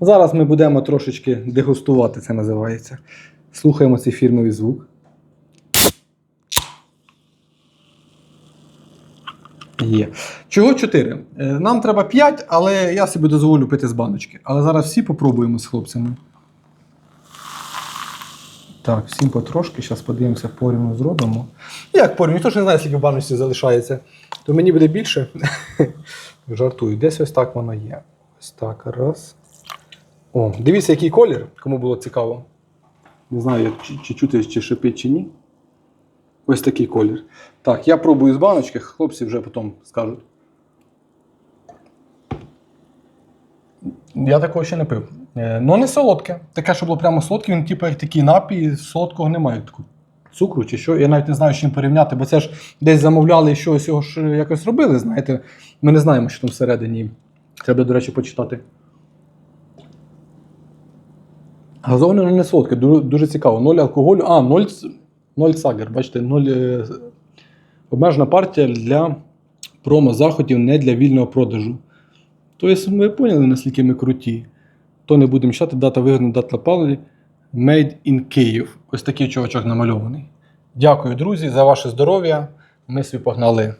Зараз ми будемо трошечки дегустувати, це називається. Слухаємо цей фірмовий звук. Є. Чого 4? Нам треба 5, але я собі дозволю пити з баночки. Але зараз всі попробуємо з хлопцями. Так, всім потрошки. Зараз подивимося, порівну зробимо. Як порівну? Ніхто ж не знає, скільки в баночці залишається. То мені буде більше. Жартую. Десь ось так воно є. Ось так. Раз. О, дивіться, який колір, кому було цікаво. Не знаю, як, чи, чи чути, чи шипить, чи ні. Ось такий колір. Так, я пробую з баночки, хлопці вже потім скажуть. Я такого ще не пив. Е, Ну, не солодке. Таке, що було прямо солодке, він типу як такий напій, солодкого немає. Таку цукру чи що. Я навіть не знаю, з чим порівняти, бо це ж десь замовляли і щось його ж якось робили, знаєте. Ми не знаємо, що там всередині. Треба, до речі, почитати. Газоване не солодке, дуже, дуже цікаво. Ноль алкоголю. А, ноль, ц- ноль цагер, бачите, ноль. е, Обмежена партія для промо-заходів, не для вільного продажу. Тобто ми поняли, наскільки ми круті. То не будемо читати, дата вигоду, дата паливі. Made in Київ. Ось такий чувачок намальований. Дякую, друзі, за ваше здоров'я. Ми собі погнали